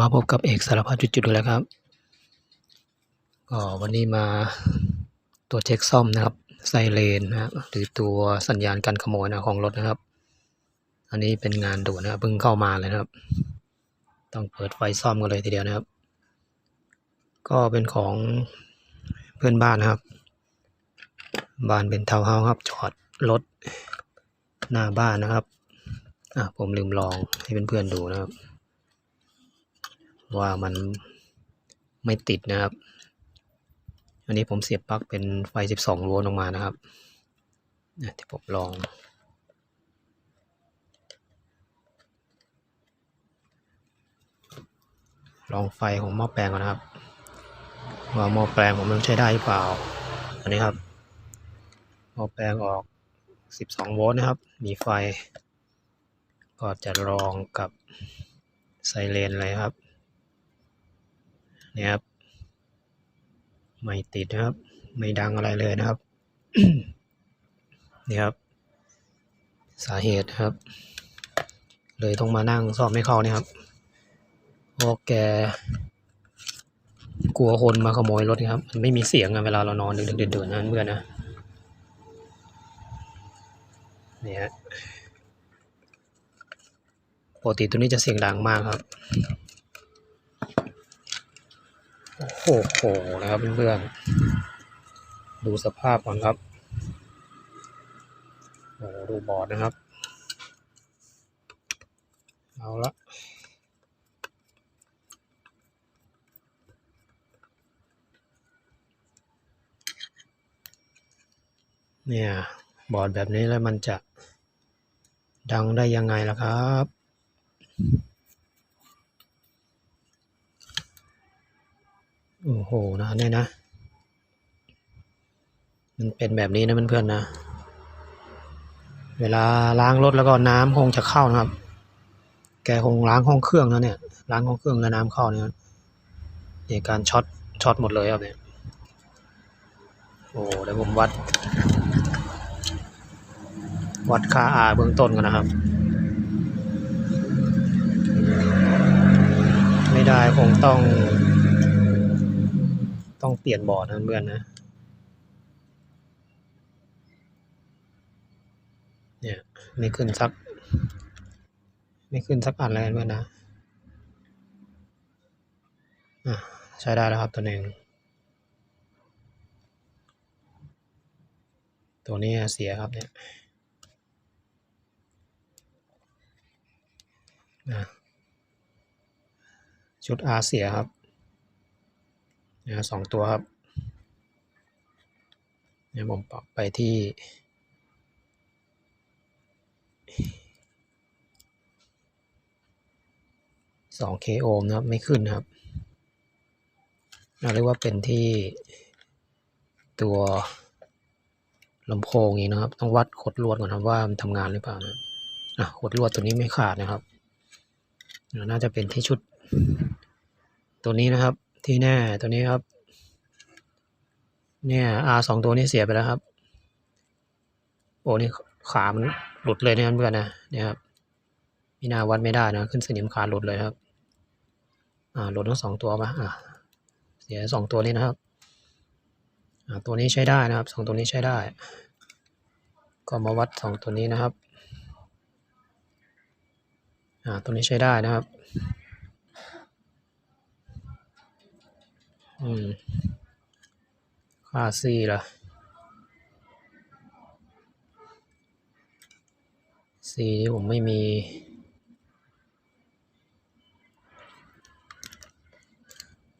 มาพบกับเอกสารพัดจุดๆแล้วครับก็วันนี้มาตรวเช็คซ่อมนะครับไซเรนนะครับหรือตัวสัญญาณการขโมยนะของรถนะครับ อันนี้เป็นงานด่วนนะครับเพิ่งเข้ามาเลยนะครับ ต้องเปิดไฟซ่อมกันเลยทีเดียวนะครับ ก็เป็นของเพื่อนบ้านนะครับ บ้านเป็นทาวน์เฮาส์ครับจอดรถหน้าบ้านนะครับอะผมลืมลองให้เพื่อนๆดูนะครับ ว่ามันไม่ติดนะครับ อันนี้ผมเสียบปลั๊กเป็นไฟ 12 โวลต์ออกมานะครับเนี่ยที่ผมลอง ลองไฟของหม้อแปลงก่อนนะครับ ว่าหม้อแปลงผมมันใช้ได้หรือเปล่า อันนี้ครับหม้อแปลงออก 12 โวลต์นะครับ มีไฟ ก็จะลองกับไซเรนเลยครับ นี่ยครับ ไม่ติดนะครับ ไม่ดังอะไรเลยนะครับนี่ครับ สาเหตุครับ เลยต้องมานั่งสอบไม่เข้านี่ครับเพราะแก กลัวคนมาขโมยรถครับ มันไม่มีเสียงอะเวลาเรานอนดึกๆดื่นๆนะเพื่อนนะเนี่ยปกติตัวนี้จะเสียงดังมากครับ โอ้โหนะครับเพื่อนๆดูสภาพก่อนครับโอ้ดูบอร์ดนะครับ เอาละเนี่ยบอร์ดแบบนี้แล้วมันจะดังได้ยังไงล่ะครับ โอ้โหนะเนี่ยนะ มันเป็นแบบนี้นะเพื่อนๆนะ เวลาล้างรถแล้วก็น้ำคงจะเข้านะครับ แกคงล้างห้องเครื่องนะเนี่ยล้างห้องเครื่องแล้วน้ำเข้าเนี่ยเนี่ยการช็อตช็อตหมดเลยครับเนี่ยโอ้เดี๋ยวผมวัด วัดค่าอาเบื้องต้นกันนะครับ ไม่ได้คงต้อง ต้องเปลี่ยนบอร์ดนะเพื่อนนะเนี่ยไม่ขึ้นสัก ไม่ขึ้นสักอันเลยเพื่อนนะอะใช้ได้แล้วครับตัวหนึ่งตัวนี้เสียครับเนี่ยอะชุด R เสียครับ นี่ยสองตัวครับเนี่ยผมปรับไปที่สองเคโอห์มนะครับ ไม่ขึ้นครับ เราเรียกว่าเป็นที่ตัวลำโพงนี้นะครับ ต้องวัดขดลวดก่อนครับว่ามันทำงานหรือเปล่านะอะขดลวดตัวนี้ไม่ขาดนะครับ น่าจะเป็นที่ชุดตัวนี้นะครับ ที่แน่ตัวนี้ครับ เนี่ย R สองตัวนี้เสียไปแล้วครับ โอ้นี่ขามันหลุดเลยนะเพื่อนนะเนี่ยครับมีนาวัดไม่ได้นะ ขึ้นสนิมขาหลุดเลยครับ อ่าหลุดทั้งสองตัวมาอ่าเสียสองตัวนี้นะครับอ่าตัวนี้ใช้ได้นะครับสองตัวนี้ใช้ได้ ก็มาวัดสองตัวนี้นะครับอ่าตัวนี้ใช้ได้นะครับ อืม ค่าซี่ล่ะซีนี่ผมไม่มี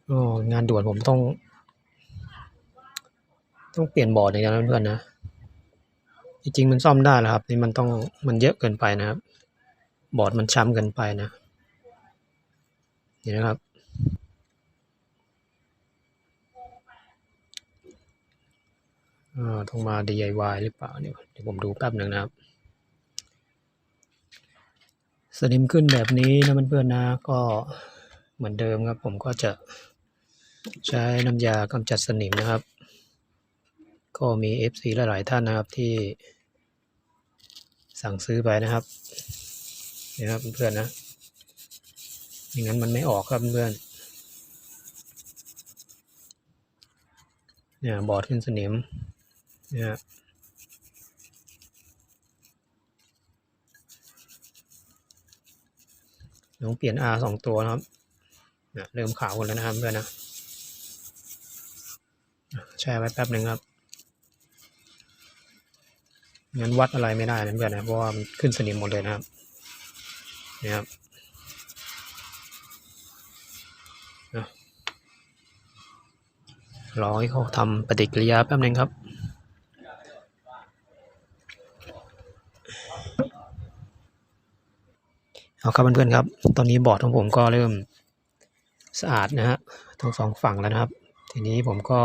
โอ้งานด่วนผมต้อง ต้องเปลี่ยนบอร์ดอย่างเดียวนะเพื่อนนะจริงๆมันซ่อมได้แล้วครับ นี่มันต้องมันเยอะเกินไปนะครับ บอร์ดมันช้ำเกินไปนะนี่นะครับ อ่า ต้องมา DIY หรือเปล่าเดี๋ยเดี๋ยวผมดูแป๊บหนึ่งนะครับ สนิมขึ้นแบบนี้นะเพื่อนๆนะ ก็เหมือนเดิมครับ ผมก็จะใช้น้ำยากำจัดสนิมนะครับ ก็มี FC หลายๆท่านนะครับที่สั่งซื้อไปนะครับนี่ครับเพื่อนๆนะไม่งั้นมันไม่ออกครับเพื่อนเนี่ยบอดขึ้นสนิม เนี่ยต้องเปลี่ยน R สองตัวนะครับเริ่มขาวหมดแล้วนะครับเพื่อนนะแช่ไว้แป๊บหนึ่งครับงั้นวัดอะไรไม่ได้นะเพื่อนนะเพราะว่ามันขึ้นสนิมหมดเลยนะครับนี่ครับรอให้เขาทำปฏิกิริยาแป๊บหนึ่งครับ เอาครับเพื่อนๆครับ ตอนนี้บอร์ดของผมก็เริ่มสะอาดนะฮะทั้งสองฝั่งแล้วนะครับ ทีนี้ผมก็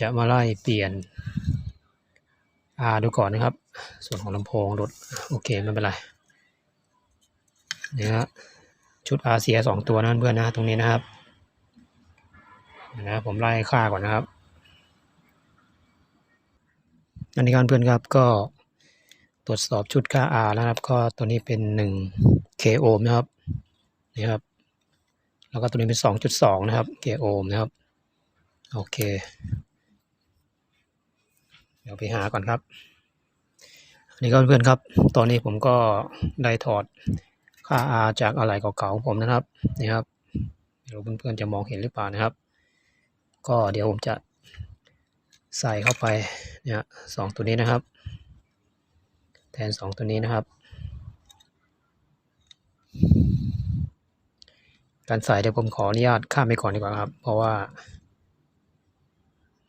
จะมาไล่เปลี่ยน R ดูก่อนนะครับ ส่วนของลำโพงลดโอเคไม่เป็นไรนี่ยฮะชุด R เสียสองตัวนะเพื่อนๆนะตรงนี้นะครับนะผมไล่ค่าก่อนนะครับอันนี้ครับเพื่อนครับก็ ตรวจสอบชุดค่า R นะครับ ก็ตัวนี้เป็น 1 k ohm นะครับนี่ครับ แล้วก็ตัวนี้เป็น 2.2 นะครับ k ohm นะครับ โอเค เดี๋ยวไปหาก่อนครับอันนี้ก็เพื่อนครับ ตอนนี้ผมก็ได้ถอดค่า R จากอะไหล่เก่าๆของผมนะครับนี่ครับไม่รู้เพื่อนๆจะมองเห็นหรือเปล่านะครับ ก็เดี๋ยวผมจะใส่เข้าไปเนี่ยสองตัวนี้นะครับ นสองตัวนี้นะครับ การใส่เดี๋ยวผมขออนุญาตข้ามไปก่อนดีกว่าครับ เพราะว่า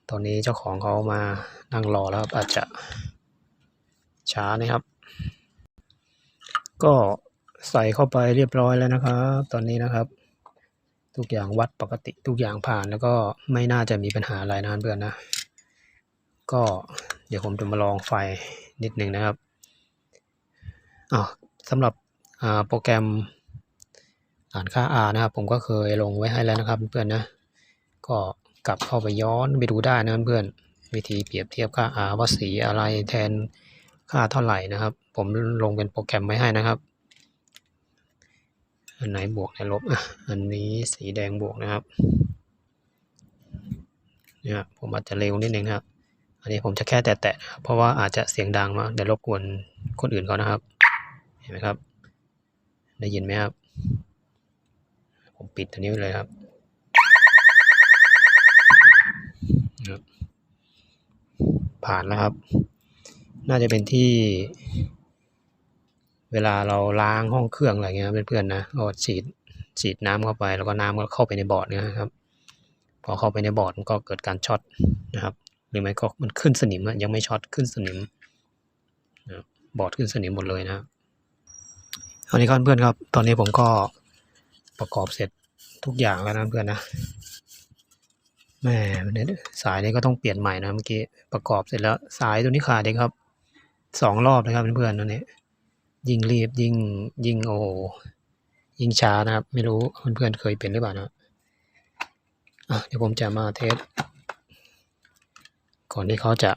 ตอนนี้เจ้าของเขามานั่งรอแล้วครับอาจจะช้านะครับ ก็ใส่เข้าไปเรียบร้อยแล้วนะครับ ตอนนี้นะครับ ทุกอย่างวัดปกติทุกอย่างผ่านแล้วก็ไม่น่าจะมีปัญหาอะไรนะเพื่อนนะ ก็เดี๋ยวผมจะมาลองไฟนิดหนึ่งนะครับ สำหรับโปรแกรมอ่านค่า R นะครับ ผมก็เคยลงไว้ให้แล้วนะครับเพื่อนๆนะ ก็กลับเข้าไปย้อนไปดูได้นะเพื่อนวิธีเปรียบเทียบค่า R ว่าสีอะไรแทนค่าเท่าไหร่นะครับ ผมลงเป็นโปรแกรมไว้ให้นะครับ อันไหนบวกไหนลบอะอันนี้สีแดงบวกนะครับเนี่ยผมอาจจะเร็วนิดนึงครับ อันนี้ผมจะแค่แตะๆเพราะว่าอาจจะเสียงดังมากเดี๋ยวรบกวนคนอื่นเขานะครับ ห็นไหมครับ ได้ยินไหมครับ ผมปิดตัวนี้เลยครับผ่านแล้วครับ น่าจะเป็นที่ เวลาเราล้างห้องเครื่องอะไรเงี้ยเพื่อนๆนะก็ฉีดฉีดน้ำเข้าไป แล้วก็น้ำก็เข้าไปในบอร์ดเนี่ยนะครับ พอเข้าไปในบอร์ดมันก็เกิดการช็อตนะครับ หรือไม่ก็มันขึ้นสนิมอะยังไม่ช็อตขึ้นสนิมบอร์ดขึ้นสนิมหมดเลยนะครับ อันนี้ครับเพื่อนครับ ตอนนี้ผมก็ประกอบเสร็จทุกอย่างแล้วนะเพื่อนนะแม่เนี่ยสายนี้ก็ต้องเปลี่ยนใหม่นะเมื่อกี้ประกอบเสร็จแล้ว สายตัวนี้ขาดเองครับสองรอบนะครับเพื่อนๆนั่นนี่ยิ่งรีบยิ่งยิ่งโอ้ยิ่งช้านะครับ ไม่รู้เพื่อนๆเคยเป็นหรือเปล่านะเดี๋ยวผมจะมาเทสก่อนที่เขาจะ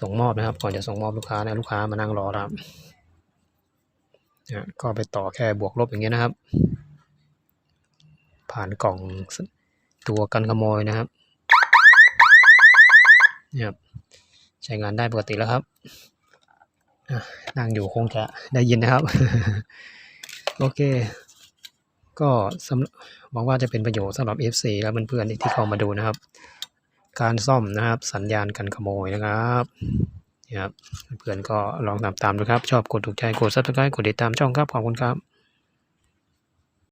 ส่งมอบนะครับ ก่อนจะส่งมอบลูกค้านะลูกค้ามานั่งรอครับ ก็ไปต่อแค่บวกลบอย่างเงี้ยนะครับ ผ่านกล่องตัวกันขโมยนะครับเนี่ยครับใช้งานได้ปกติแล้วครับนั่งอยู่คงจะได้ยินนะครับ โอเค ก็สำหวังว่าจะเป็นประโยชน์สำหรับ FC และเพื่อนๆที่เข้ามาดูนะครับ การซ่อมนะครับ สัญญาณกันขโมยนะครับ ครับเพื่อนก็ลองตามตามดูครับ ชอบกดถูกใจกด subscribe กดติดตามช่องครับขอบคุณครับ